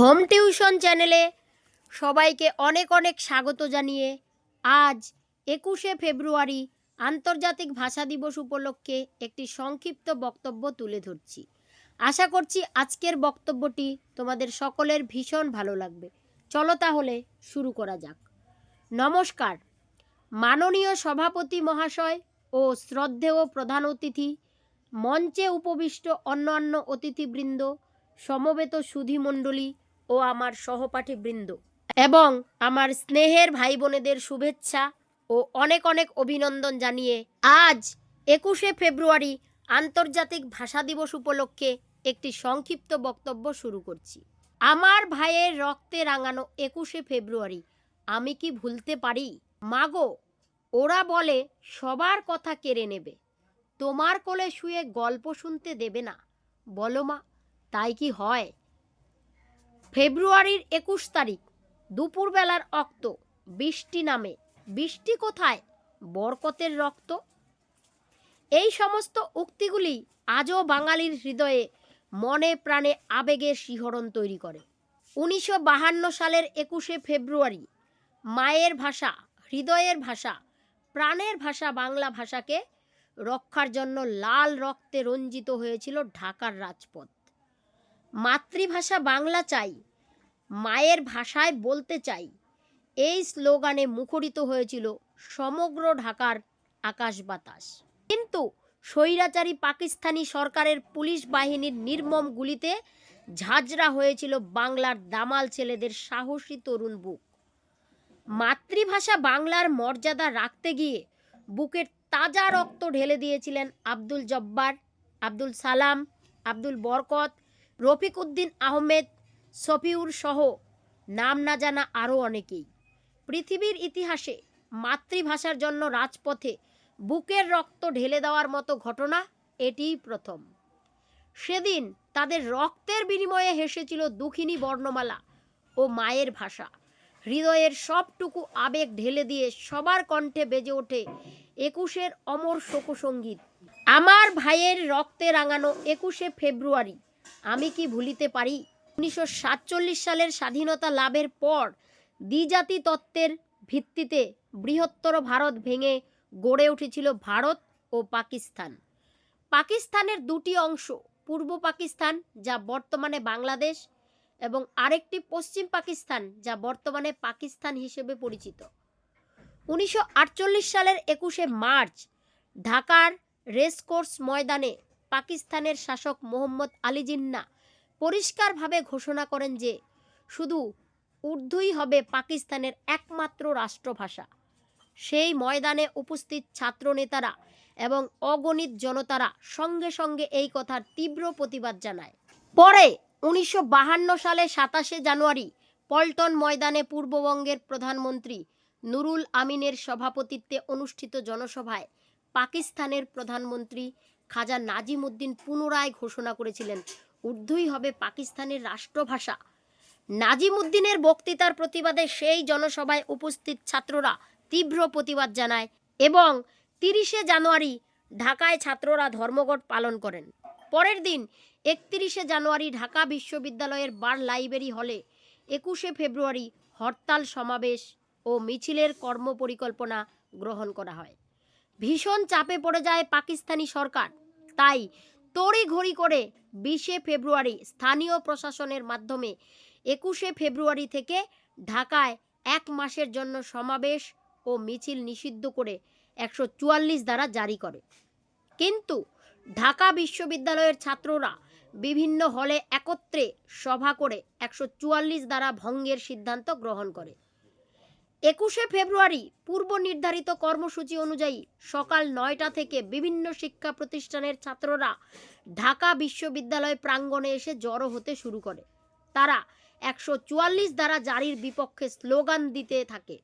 Home tuition চ্যানেলে সবাইকে অনেক অনেক স্বাগত জানিয়ে আজ একুশে ফেব্রুয়ারি আন্তর্জাতিক ভাষা দিবস উপলক্ষে একটি সংক্ষিপ্ত বক্তব্য তুলে ধরছি। আশা করছি আজকের বক্তব্যটি তোমাদের সকলের ভীষণ ভালো লাগবে। চলো তাহলে শুরু করা যাক। নমস্কার। মাননীয় সভাপতি মহাশয় ও শ্রদ্ধেয় প্রধান অতিথি, মঞ্চে উপবিষ্ট অন্যান্য অতিথিবৃন্দ, সমবেত সুধীমণ্ডলী ও আমার সহপাঠীবৃন্দ। এবং আমার স্নেহের ভাই বোনেদের শুভেচ্ছা ও অনেক অনেক অভিনন্দন জানিয়ে আজ একুশে ফেব্রুয়ারি আন্তর্জাতিক ভাষা দিবস উপলক্ষে একটি সংক্ষিপ্ত বক্তব্য শুরু করছি। আমার ভাইয়ের রক্তে রাঙানো একুশে ফেব্রুয়ারি, আমি কি ভুলতে পারি? মাগো, ওরা বলে, সবার কথা কেড়ে নেবে। তোমার কোলে শুয়ে গল্প শুনতে দেবে না। বলো মা, তাই কি হয়? ফেব্রুয়ারির একুশ তারিখ, দুপুরবেলার অক্ত, বৃষ্টি নামে। বৃষ্টি কোথায়? বরকতের রক্ত? এই সমস্ত উক্তিগুলি আজও বাঙালির হৃদয়ে মনে প্রাণে আবেগের শিহরণ তৈরি করে। উনিশশো সালের একুশে ফেব্রুয়ারি, মায়ের ভাষা, হৃদয়ের ভাষা, প্রাণের ভাষা বাংলা ভাষাকে রক্ষার জন্য লাল রক্তে রঞ্জিত হয়েছিল ঢাকার রাজপথ। মাতৃভাষা বাংলা চাই, মায়ের ভাষায় বলতে চাই। এই স্লোগানে মুখরিত হয়েছিল সমগ্র ঢাকার আকাশ বাতাস। কিন্তু স্বৈরাচারী পাকিস্তানি সরকারের পুলিশ বাহিনীর নির্মম গুলিতে ঝাঁঝরা হয়েছিল বাংলার দামাল ছেলেদের সাহসী তরুণ বুক। মাতৃভাষা বাংলার মর্যাদা রাখতে গিয়ে বুকের তাজা রক্ত ঢেলে দিয়েছিলেন আব্দুল জব্বার, আব্দুল সালাম, আব্দুল বরকত রফিক উদ্দিন আহমেদ সফিউর সহ নাম না জানা আরও অনেকেই। পৃথিবীর ইতিহাসে মাতৃভাষার জন্য রাজপথে বুকের রক্ত ঢেলে দেওয়ার মতো ঘটনা এটিই প্রথম। সেদিন তাদের রক্তের বিনিময়ে হেসেছিল দুঃখিনী বর্ণমালা ও মায়ের ভাষা। হৃদয়ের সবটুকু আবেগ ঢেলে দিয়ে সবার কণ্ঠে বেজে ওঠে একুশের অমর শোকসঙ্গীত। আমার ভাইয়ের রক্তে রাঙানো একুশে ফেব্রুয়ারি আমি কি ভুলিতে পারি? উনিশশো সাতচল্লিশ সালের স্বাধীনতা লাভের পর দ্বিজাতি তত্ত্বের ভিত্তিতে বৃহত্তর ভারত ভেঙে গড়ে উঠেছিল ভারত ও পাকিস্তান। পাকিস্তানের দুটি অংশ, পূর্ব পাকিস্তান, যা বর্তমানে বাংলাদেশ, এবং আরেকটি পশ্চিম পাকিস্তান, যা বর্তমানে পাকিস্তান হিসেবে পরিচিত। উনিশশো আটচল্লিশ সালের একুশে মার্চ ঢাকার রেসকোর্স ময়দানে পাকিস্তানের শাসক মোহাম্মদ আলী জিন্না পরিষ্কারভাবে ঘোষণা করেন যে শুধু উর্দুই হবে পাকিস্তানের একমাত্র রাষ্ট্রভাষা। সেই ময়দানে উপস্থিত ছাত্রনেতারা এবং অগণিত জনতারা সঙ্গে সঙ্গে এই কথার তীব্র প্রতিবাদ জানায়। পরে উনিশশো সালে সাতাশে জানুয়ারি পল্টন ময়দানে পূর্ববঙ্গের প্রধানমন্ত্রী নুরুল আমিনের সভাপতিত্বে অনুষ্ঠিত জনসভায় পাকিস্তানের প্রধানমন্ত্রী খাজা নাজিম উদ্দিন পুনরায় ঘোষণা করেছিলেন উর্দুই হবে পাকিস্তানের রাষ্ট্রভাষা। নাজিম উদ্দিনের বক্তৃতার প্রতিবাদে সেই জনসভায় উপস্থিত ছাত্ররা তীব্র প্রতিবাদ জানায় এবং তিরিশে জানুয়ারি ঢাকায় ছাত্ররা ধর্মঘট পালন করেন। পরের দিন একত্রিশে জানুয়ারি ঢাকা বিশ্ববিদ্যালয়ের বার লাইব্রেরি হলে একুশে ফেব্রুয়ারি হরতাল সমাবেশ ও মিছিলের কর্মপরিকল্পনা গ্রহণ করা হয়। ভীষণ চাপে পড়ে যায় পাকিস্তানি সরকার। তাই তড়িঘড়ি করে বিশে ফেব্রুয়ারি স্থানীয় প্রশাসনের মাধ্যমে একুশে ফেব্রুয়ারি থেকে ঢাকায় এক মাসের জন্য সমাবেশ ও মিছিল নিষিদ্ধ করে একশো চুয়াল্লিশ দ্বারা জারি করে। কিন্তু ঢাকা বিশ্ববিদ্যালয়ের ছাত্ররা বিভিন্ন হলে একত্রে সভা করে একশো চুয়াল্লিশ দ্বারা ভঙ্গের সিদ্ধান্ত গ্রহণ করে। একুশে ফেব্রুয়ারি পূর্ব নির্ধারিত কর্মসূচি অনুযায়ী সকাল নয়টা থেকে বিভিন্ন শিক্ষা প্রতিষ্ঠানের ছাত্ররা ঢাকা বিশ্ববিদ্যালয় প্রাঙ্গণে এসে জড়ো হতে শুরু করে। তারা একশো চুয়াল্লিশ দ্বারা জারির বিপক্ষে স্লোগান দিতে থাকে।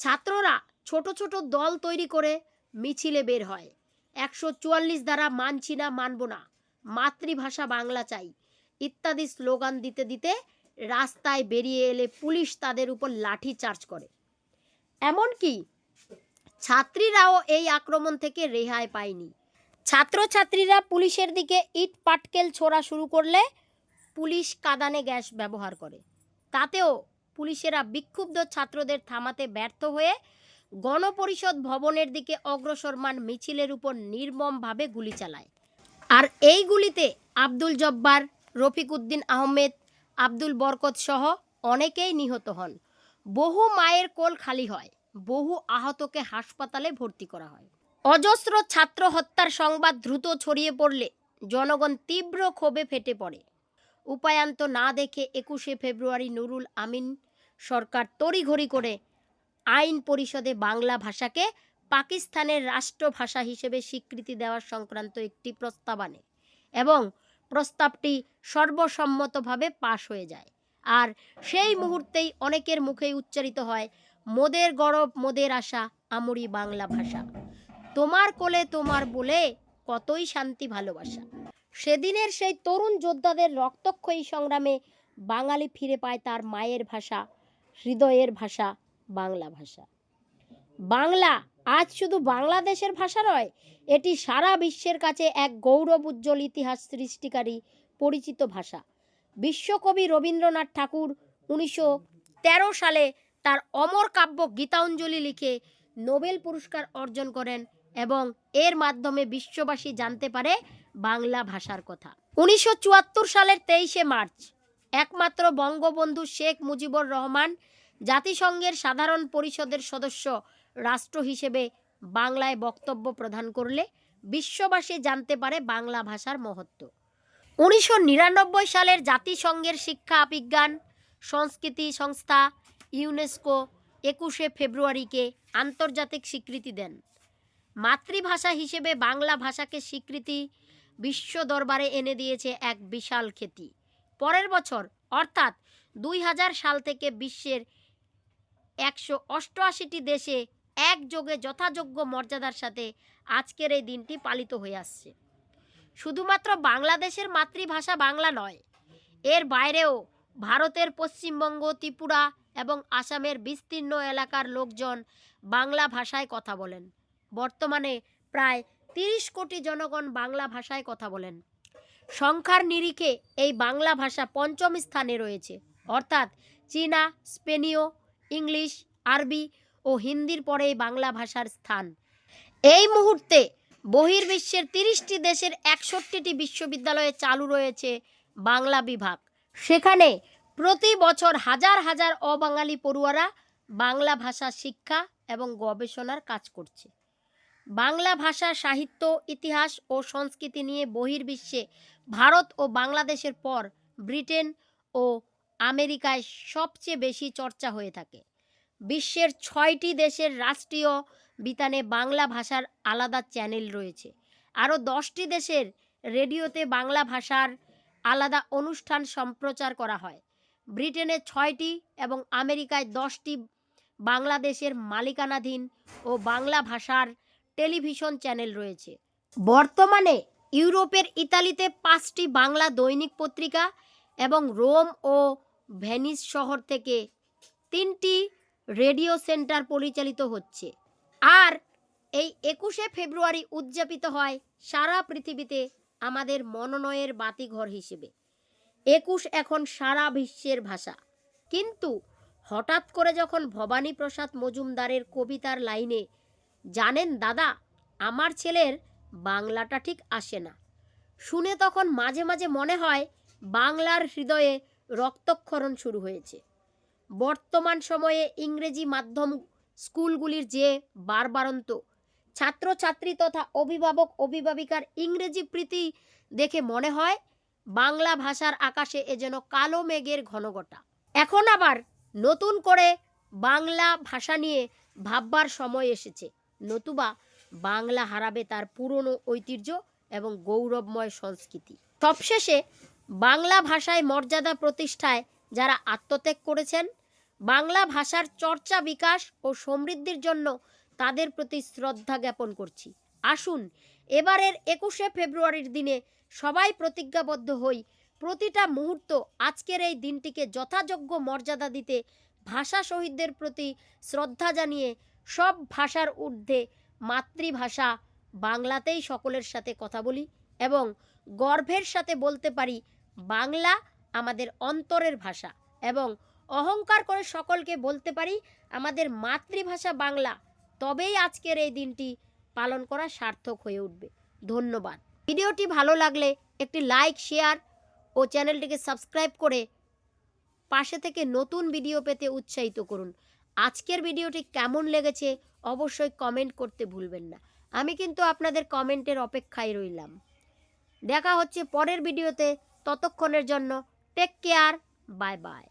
ছাত্ররা ছোট ছোট দল তৈরি করে মিছিলে বের হয়। একশো চুয়াল্লিশ দ্বারা মানছি না, মানব না, মাতৃভাষা বাংলা চাই, ইত্যাদি স্লোগান দিতে দিতে রাস্তায় বেরিয়ে এলে পুলিশ তাদের উপর লাঠি চার্জ করে। এমনকি ছাত্রীরাও এই আক্রমণ থেকে রেহাই পায়নি। ছাত্রছাত্রীরা পুলিশের দিকে ইট পাটকেল ছোড়া শুরু করলে পুলিশ কাদানে গ্যাস ব্যবহার করে। তাতেও পুলিশেরা বিক্ষুব্ধ ছাত্রদের থামাতে ব্যর্থ হয়ে গণপরিষদ ভবনের দিকে অগ্রসরমান মিছিলের উপর নির্মমভাবে গুলি চালায়। আর এই গুলিতে আব্দুল জব্বার, রফিক উদ্দিন আহমেদ আব্দুল বরকত সহ অনেকেই নিহত হন। বহু মায়ের কোল খালি হয়, বহু আহতকে হাসপাতালে ভর্তি করা হয়। অজস্র ছাত্র হত্যার সংবাদ দ্রুত ছড়িয়ে পড়লে জনগণ তীব্র ক্ষোভে ফেটে পড়ে। উপায়ান্ত না দেখে একুশে ফেব্রুয়ারি নুরুল আমিন সরকার তড়িঘড়ি করে আইন পরিষদে বাংলা ভাষাকে পাকিস্তানের রাষ্ট্রভাষা হিসেবে স্বীকৃতি দেওয়ার সংক্রান্ত একটি প্রস্তাব আনে এবং প্রস্তাবটি সর্বসম্মতভাবে পাশ হয়ে যায়। আর সেই মুহূর্তেই অনেকের মুখেই উচ্চারিত হয় মোদের গরব মোদের আশা আমরি বাংলা ভাষা। তোমার কোলে তোমার বলে কতই শান্তি ভালোবাসা। সেদিনের সেই তরুণ যোদ্ধাদের রক্তক্ষয়ী সংগ্রামে বাঙালি ফিরে পায় তার মায়ের ভাষা হৃদয়ের ভাষা বাংলা ভাষা। বাংলা আজ শুধু বাংলাদেশের ভাষা নয়, এটি সারা বিশ্বের কাছে এক গৌরব উজ্জ্বল ইতিহাস সৃষ্টিকারী পরিচিত ভাষা। বিশ্বকবি রবীন্দ্রনাথ ঠাকুর উনিশশো তেরো সালে তার অমর কাব্য গীতাঞ্জলি লিখে নোবেল পুরস্কার অর্জন করেন এবং এর মাধ্যমে বিশ্ববাসী জানতে পারে বাংলা ভাষার কথা। উনিশশো চুয়াত্তর সালের তেইশে মার্চ, একমাত্র বঙ্গবন্ধু শেখ মুজিবুর রহমান জাতিসংঘের সাধারণ পরিষদের সদস্য রাষ্ট্র হিসেবে বাংলায় বক্তব্য প্রদান করলে বিশ্ববাসী জানতে পারে বাংলা ভাষার মহত্ব। উনিশশো নিরানব্বই সালের জাতিসংঘের শিক্ষা বিজ্ঞান সংস্কৃতি সংস্থা ইউনেস্কো একুশে ফেব্রুয়ারিকে আন্তর্জাতিক স্বীকৃতি দেন। মাতৃভাষা হিসেবে বাংলা ভাষাকে স্বীকৃতি বিশ্ব দরবারে এনে দিয়েছে এক বিশাল খ্যাতি। পরের বছর, অর্থাৎ দুই হাজার সাল থেকে বিশ্বের একশো অষ্টআশিটি দেশে একযোগে যথাযোগ্য মর্যাদার সাথে আজকের এই দিনটি পালিত হয়ে আসছে। শুধুমাত্র বাংলাদেশের মাতৃভাষা বাংলা নয়, এর বাইরেও ভারতের পশ্চিমবঙ্গ, ত্রিপুরা এবং আসামের বিস্তীর্ণ এলাকার লোকজন বাংলা ভাষায় কথা বলেন। বর্তমানে প্রায় তিরিশ কোটি জনগণ বাংলা ভাষায় কথা বলেন। সংখ্যার নিরিখে এই বাংলা ভাষা পঞ্চম স্থানে রয়েছে, অর্থাৎ চীনা, স্পেনীয় ইংলিশ, আরবি ও হিন্দির পরেই বাংলা ভাষার স্থান। এই মুহূর্তে বহির্বিশ্বের তিরিশটি দেশের একষট্টিটি বিশ্ববিদ্যালয়ে চালু রয়েছে বাংলা বিভাগ। সেখানে প্রতি বছর হাজার হাজার অবাঙালি পড়ুয়ারা বাংলা ভাষা শিক্ষা এবং গবেষণার কাজ করছে। বাংলা ভাষা, সাহিত্য, ইতিহাস ও সংস্কৃতি নিয়ে বহির্বিশ্বে ভারত ও বাংলাদেশের পর ব্রিটেন ও আমেরিকায় সবচেয়ে বেশি চর্চা হয়ে থাকে। বিশ্বের ছয়টি দেশের রাষ্ট্রীয় বিতানে বাংলা ভাষার আলাদা চ্যানেল রয়েছে। আরও দশটি দেশের রেডিওতে বাংলা ভাষার আলাদা অনুষ্ঠান সম্প্রচার করা হয়। ব্রিটেনে ছয়টি এবং আমেরিকায় দশটি, বাংলাদেশের মালিকানাধীন ও বাংলা ভাষার টেলিভিশন চ্যানেল রয়েছে। বর্তমানে ইউরোপের ইতালিতে পাঁচটি বাংলা দৈনিক পত্রিকা এবং রোম ও ভেনিস শহর থেকে তিনটি রেডিও সেন্টার পরিচালিত হচ্ছে। আর এই একুশে ফেব্রুয়ারি উদযাপিত হয় সারা পৃথিবীতে আমাদের মনোনয়ের বাতিঘর হিসেবে। একুশ এখন সারা বিশ্বের ভাষা। কিন্তু হঠাৎ করে যখন ভবানী প্রসাদ মজুমদারের কবিতার লাইনে, জানেন দাদা, আমার ছেলের বাংলাটা ঠিক আসে না। শুনে তখন মাঝে মাঝে মনে হয় বাংলার হৃদয়ে রক্তক্ষরণ শুরু হয়েছে। বর্তমান সময়ে ইংরেজি মাধ্যম স্কুলগুলির যে বারবারন্ত ছাত্রছাত্রী তথা অভিভাবক অভিভাবিকার ইংরেজি প্রীতি দেখে মনে হয়, বাংলা ভাষার আকাশে এ যেন কালো মেঘের ঘনঘটা। এখন আবার নতুন করে বাংলা ভাষা নিয়ে ভাববার সময় এসেছে। নতুবা বাংলা হারাবে তার পুরনো ঐতিহ্য এবং গৌরবময় সংস্কৃতি। সবশেষে বাংলা ভাষায় মর্যাদা প্রতিষ্ঠায় যারা আত্মত্যাগ করেছেন, বাংলা ভাষার চর্চা বিকাশ ও সমৃদ্ধির জন্য তাদের প্রতি শ্রদ্ধা জ্ঞাপন করছি। আসুন, এবারের একুশে ফেব্রুয়ারির দিনে সবাই প্রতিজ্ঞাবদ্ধ হই, প্রতিটা মুহূর্ত আজকের এই দিনটিকে যথাযোগ্য মর্যাদা দিতে ভাষা শহীদদের প্রতি শ্রদ্ধা জানিয়ে সব ভাষার ঊর্ধ্বে মাতৃভাষা বাংলাতেই সকলের সাথে কথা বলি এবং গর্ভের সাথে বলতে পারি বাংলা আমাদের অন্তরের ভাষা এবং অহংকার করে সকলকে বলতে পারি আমাদের মাতৃভাষা বাংলা। তবেই আজকের এই দিনটি পালন করা সার্থক হয়ে উঠবে। ধন্যবাদ। ভিডিওটি ভালো লাগলে একটি লাইক, শেয়ার ও চ্যানেলটিকে সাবস্ক্রাইব করে পাশে থেকে নতুন ভিডিও পেতে উৎসাহিত করুন। আজকের ভিডিওটি কেমন লেগেছে অবশ্যই কমেন্ট করতে ভুলবেন না। আমি কিন্তু আপনাদের কমেন্টের অপেক্ষায় রইলাম। দেখা হচ্ছে পরের ভিডিওতে। ততক্ষণের জন্য টেক কেয়ার বাই বাই